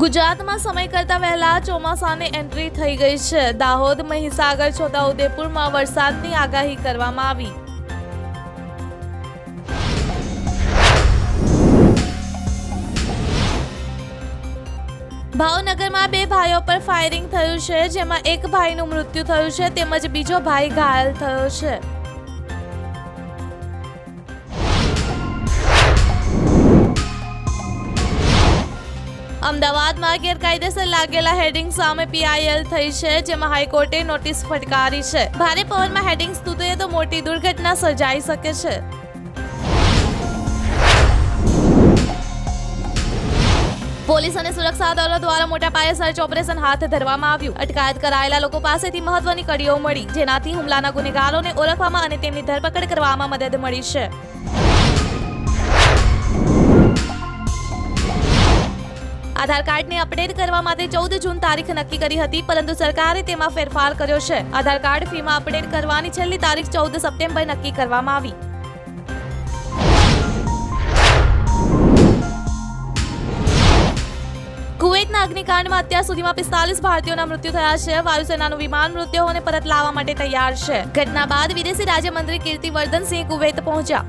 ગુજરાતમાં સમય કરતા વહેલા ચોમાસાની એન્ટ્રી થઈ ગઈ છે. દાહોદ, મહીસાગર, છોટાઉદેપુરમાં વરસાદની આગાહી કરવામાં આવી. ભાવનગરમાં બે ભાઈઓ પર ફાયરિંગ થયું છે, જેમાં એક ભાઈનું મૃત્યુ થયું છે, તેમજ બીજો ભાઈ ઘાયલ થયો છે. અમદાવાદમાં ગેરકાયદેસર લાગેલા હેડિંગ સામે પીઆઈએલ થઈ છે, જેમાં હાઈકોર્ટે નોટિસ ફટકારી છે. ભારે પવનમાં હેડિંગ તૂટે તો મોટી દુર્ઘટના સર્જાઈ શકે છે. પોલીસ અને સુરક્ષા દળો દ્વારા મોટા પાયે સર્ચ ઓપરેશન હાથ ધરવામાં આવ્યું. અટકાયત કરાયેલા લોકો પાસેથી મહત્વની કડીઓ મળી, જેનાથી હુમલાના ગુનેગારોને ઓળખવામાં અને તેમની ધરપકડ કરવામાં મદદ મળી છે. આધાર કાર્ડને અપડેટ કરવા માટે ચૌદ જૂન તારીખ નક્કી કરી હતી, પરંતુ સરકારે તેમાં ફેરફાર કર્યો છે. આધાર કાર્ડ ફીમાં અપડેટ કરવાની છેલ્લી તારીખ ચૌદ સપ્ટેમ્બર નક્કી કરવામાં આવી. કુવૈતના અગ્નિકાંડમાં અત્યાર સુધીમાં પિસ્તાલીસ ભારતીયોના મૃત્યુ થયા છે. વાયુસેનાનું વિમાન મૃત્યુઓને પરત લાવવા માટે તૈયાર છે. ઘટના બાદ વિદેશી રાજ્યમંત્રી કીર્તિવર્ધનસિંહ કુવૈત પહોંચ્યા.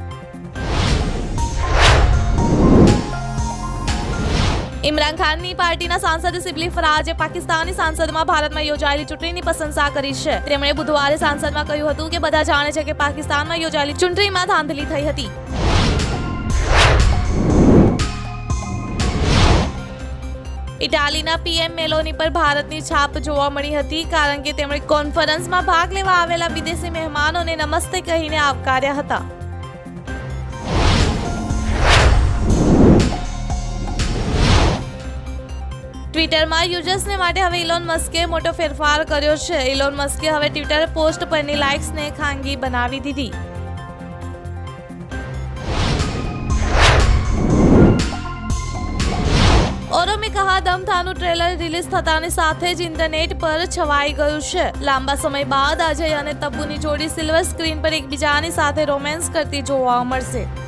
ઇમરાન ખાનની પાર્ટીના સાંસદ સિબલી ફરાજે પાકિસ્તાની સાંસદમાં ભારતમાં યોજાયેલી ચૂંટણીની પ્રશંસા કરી છે. તેમણે બુધવારે સાંસદમાં કહ્યું હતું કે બધા જાણે છે કે પાકિસ્તાનમાં યોજાયેલી ચૂંટણીમાં ધાંધલી થઈ હતી. ઇટાલીના પીએમ મેલોની પર ભારતની છાપ જોવા મળી હતી કારણ કે તેમણે કોન્ફરન્સમાં ભાગ લેવા આવેલા વિદેશી મહેમાનોને નમસ્તે કહીને આવકાર્યા હતા. ટ્વિટરમાં યુઝર્સને માટે હવે ઇલોન મસ્કે મોટો ફેરફાર કર્યો છે. ઇલોન મસ્કે હવે ટ્વિટર પોસ્ટ પરની લાઇક્સને ખાનગી બનાવી દીધી. ઓરો મેં કહા ટ્રેલર રિલીઝ થતાની સાથે જ ઇન્ટરનેટ પર છવાઈ ગયું છે. લાંબા સમય બાદ અજય અને તબ્બુની જોડી સિલ્વર સ્ક્રીન પર એકબીજાની સાથે રોમેન્સ કરતી જોવા મળશે.